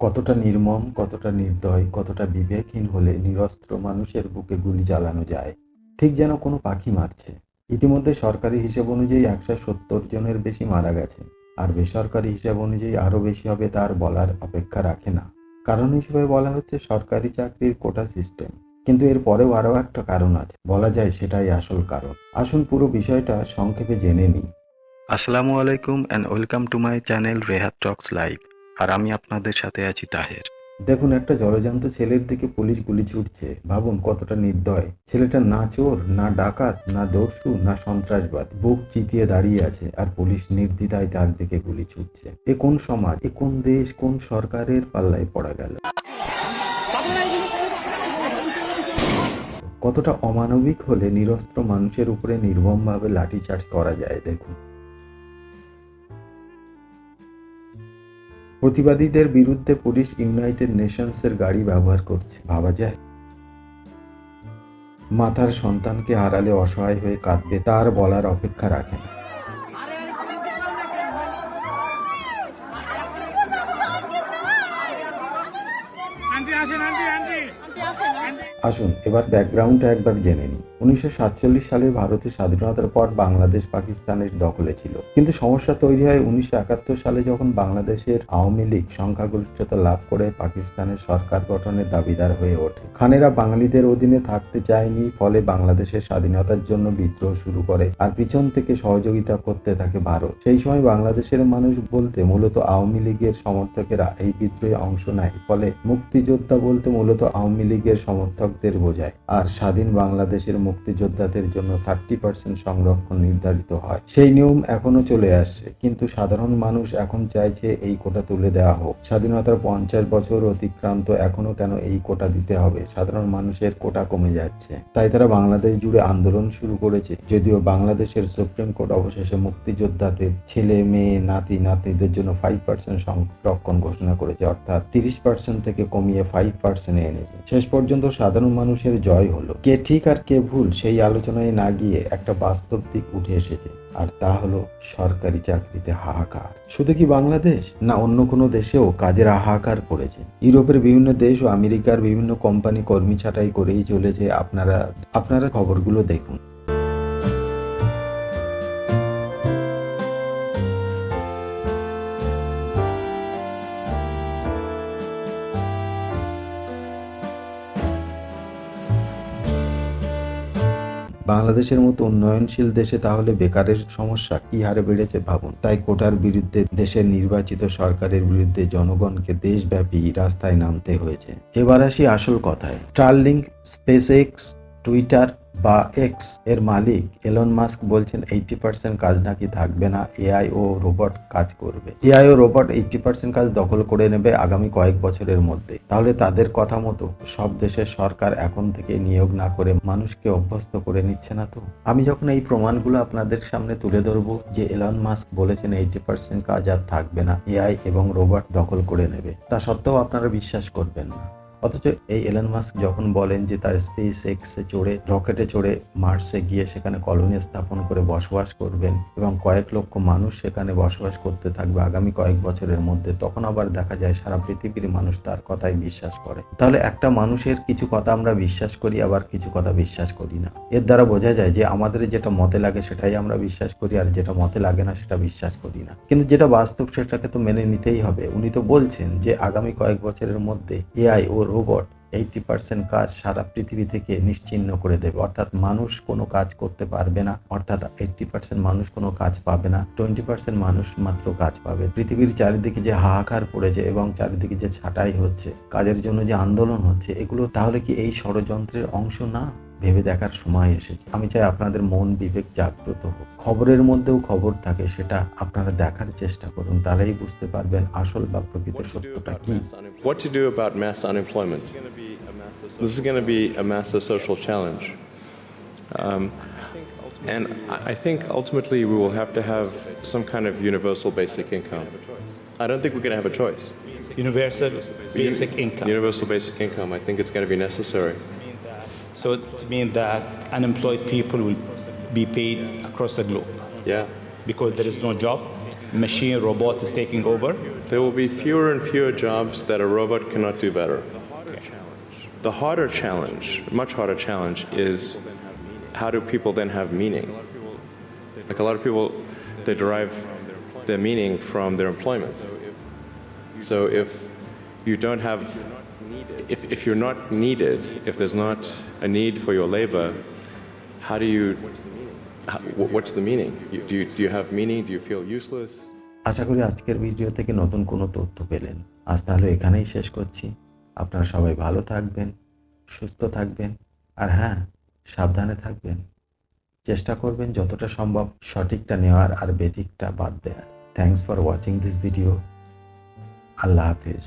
কতটা নির্মম, কতটা নির্দয়, কতটা বিবেকহীন হলে নিরস্ত্র মানুষের বুকে গুলি চালানো যায়। ঠিক যেন কোনো পাখি মারছে। ইতিমধ্যে সরকারি হিসেব অনুযায়ী একশো সত্তর জনের বেশি মারা গেছে। আর বেসরকারি হিসাব অনুযায়ী আরও বেশি হবে তার বলার অপেক্ষা রাখে না। কারণ হিসেবে বলা হচ্ছে সরকারি চাকরির কোটা সিস্টেম। কিন্তু এর পরেও আরও একটা কারণ আছে। বলা যায় সেটাই আসল কারণ। আসুন পুরো বিষয়টা সংক্ষেপে জেনে নিই। আসসালামু আলাইকুম and welcome to my channel Rehat talks live আর আমি আপনাদের সাথে আছি তাহের। দেখুন, একটা জলজান্ত ছেলের দিকে পুলিশ গুলি ছুটছে ভাবুন, কতটা নির্দয়। ছেলেটা না চোর, না ডাকাত, না দস্যু, না সন্ত্রাসবাদ। বুক চিতিয়ে দাঁড়িয়ে আছে আর পুলিশ নির্দ্বিধায় তার দিকে গুলি ছুটছে এ কোন সমাজ? এ কোন দেশ? কোন সরকারের পাল্লায় পড়া গেল? কতটা অমানবিক হলে নিরস্ত্র মানুষের উপরে নির্মমভাবে লাঠিচার্জ করা যায়, দেখুন। প্রতিবাদীদের বিরুদ্ধে পুলিশ ইউনাইটেড নেশনসের গাড়ি ব্যবহার করছে। ভাবা যায়। মাথার সন্তানকে আড়ালে অসহায় হয়ে কাঁদবে, তার বলার অপেক্ষা রাখে না। আসেন, আন্টি। আসুন, এবার ব্যাকগ্রাউন্ডটা একবার জেনে নিই। উনিশশো সাতচল্লিশ সালে ভারতের স্বাধীনতার পর বাংলাদেশ পাকিস্তানের দখলে ছিল। কিন্তু সমস্যা তৈরি হয় উনিশশো একাত্তর সালে যখন বাংলাদেশের আওয়ামী লীগ সংখ্যাগরিষ্ঠতা লাভ করে পাকিস্তানের সরকার গঠনের দাবিদার হয়ে ওঠে। খানেরা বাঙালিদের অধীনে থাকতে চায়নি, ফলে বাংলাদেশের স্বাধীনতার জন্য বিদ্রোহ শুরু করে আর পিছন থেকে সহযোগিতা করতে থাকে ভারত। সেই সময় বাংলাদেশের মানুষ বলতে মূলত আওয়ামী লীগের সমর্থকেরা এই বিদ্রোহে অংশ নেয়। ফলে মুক্তিযোদ্ধা বলতে মূলত আওয়ামী লীগের সমর্থকদের বোঝায় আর স্বাধীন বাংলাদেশের মুক্তিযোদ্ধাদের জন্য থার্টি পার্সেন্ট সংরক্ষণ নির্ধারিত হয়। সেই নিয়ম এখনও চলে আসছে। কিন্তু সাধারণ মানুষ এখন চাইছে এই কোটা তুলে দেওয়া হোক। স্বাধীনতার পঞ্চাশ বছর অতিক্রান্ত এখনও কেন এই কোটা দিতে হবে? সাধারণ মানুষের কোটা কমে যাচ্ছে। তাই তারা বাংলাদেশ জুড়ে আন্দোলন শুরু করেছে। যদিও বাংলাদেশের সুপ্রিম কোর্ট অবশেষে মুক্তিযোদ্ধাদের ছেলে, মেয়ে, নাতি, নাতনিদের জন্য ফাইভ পার্সেন্ট সংরক্ষণ ঘোষণা করেছে। অর্থাৎ তিরিশ পার্সেন্ট থেকে কমিয়ে ফাইভ পার্সেন্টে এনেছে শেষ পর্যন্ত সাধারণ মানুষের জয় হলো। কে ঠিক আর কে ভুল সেই আলোচনায় না গিয়ে একটা বাস্তব দিক উঠে এসেছে, আর তা হলো সরকারি চাকরিতে হাহাকার। শুধু কি বাংলাদেশ? না, অন্য কোনো দেশেও কাজের হাহাকার পড়েছে। ইউরোপের বিভিন্ন দেশ ও আমেরিকার বিভিন্ন কোম্পানি কর্মী ছাঁটাই করেই চলেছে। আপনারা আপনারা খবরগুলো দেখুন। বাংলাদেশের মতো উন্নয়নশীল দেশে তাহলে বেকারের সমস্যা কি হারে বেড়েছে ভাবুন। তাই কোটার বিরুদ্ধে দেশের নির্বাচিত সরকারের বিরুদ্ধে জনগণকে দেশব্যাপী রাস্তায় নামতে হয়েছে। এবার আসি আসল কথায়। স্টারলিংক স্পেস এক্স টুইটার বা এক্সের মালিক এলন মাস্ক বলছেন এইটি পার্সেন্ট কাজ নাকি থাকবে না। এআই ও রোবট কাজ করবে। এআই ও রোবট এইটি পার্সেন্ট কাজ দখল করে নেবে আগামী কয়েক বছরের মধ্যে। তাহলে তাদের কথা মতো সব দেশের সরকার এখন থেকে নিয়োগ না করে মানুষকে অভ্যস্ত করে নিচ্ছে না তো? আমি যখন এই প্রমাণগুলো আপনাদের সামনে তুলে ধরবো যে এলন মাস্ক বলেছেন এইটি পার্সেন্ট কাজ আর থাকবে না। এআই এবং রোবট দখল করে নেবে। তা সত্ত্বেও আপনারা বিশ্বাস করবেন না। অথচ এই এলন মাস্ক যখন বলেন যে তার স্পেস এক্সে চড়ে রকেটে চড়ে মার্সে গিয়ে সেখানে কলোনি স্থাপন করে বসবাস করবেন এবং কয়েক লক্ষ মানুষ সেখানে বসবাস করতে থাকবে আগামী কয়েক বছরের মধ্যে, তখন আবার দেখা যায় সারা পৃথিবীর মানুষ তার কথাই বিশ্বাস করে। তাহলে একটা মানুষের কিছু কথা আমরা বিশ্বাস করি, আবার কিছু কথা বিশ্বাস করি না। এর দ্বারা বোঝা যায় যে আমাদের যেটা মতে লাগে সেটাই আমরা বিশ্বাস করি, আর যেটা মতে লাগে না সেটা বিশ্বাস করি না। কিন্তু যেটা বাস্তব সেটাকে তো মেনে নিতেই হবে। উনি তো বলছেন যে আগামী কয়েক বছরের মধ্যে এআই ও রোবট এইটি পার্সেন্ট কাজ সারা পৃথিবী থেকে নিশ্চিহ্ন করে দেবে। অর্থাৎ মানুষ কোনো কাজ করতে পারবে না। অর্থাৎ এইটি পার্সেন্ট মানুষ কোনো কাজ পাবে না। টোয়েন্টি পার্সেন্ট মানুষ মাত্র কাজ পাবে। পৃথিবীর চারিদিকে যে হাহাকার পড়েছে এবং চারিদিকে যে ছাটাই হচ্ছে, কাজের জন্য যে আন্দোলন হচ্ছে, এগুলো তাহলে কি এই ষড়যন্ত্রের অংশ না? ভেবে দেখার সময় এসেছে আমি চাই আপনাদের মন বিবেক জাগ্রত হোক খবরের মধ্যেও খবর থাকে সেটা আপনারা দেখার চেষ্টা করুন তাহলেই বুঝতে পারবেন আসল বা প্রকৃত সত্যটা কি What to do about mass unemployment? This is going to be a massive social challenge. Um, and I I think ultimately we will have to have some kind of universal basic income. I don't think we're going to have a choice. Universal basic income. Universal basic income, I think it's going to be necessary. So it means that unemployed people will be paid across the globe Yeah. because there is no job. machine robot is taking over. There will be fewer and fewer jobs that a robot cannot do better. The harder challenge, much harder challenge, is how do people then have meaning? Like a lot of people, they derive their meaning from their employment. So if you don't have, if, if you're not needed, if there's not a need for your labor, how do you, how, wh- what's the meaning? Do, you, do you have meaning? Do you feel useless? আশা করি আজকের video থেকে নতুন কোনো তথ্য পেলেন আজ তাহলে এখানেই শেষ করছি আপনারা সবাই ভালো থাকবেন সুস্থ থাকবেন আর হ্যাঁ সাবধানে থাকবেন চেষ্টা করবেন যতটা সম্ভব সঠিকটা নেওয়ার আর বেঠিকটা বাদ দেওয়ার thanks for watching this video Allah Hafiz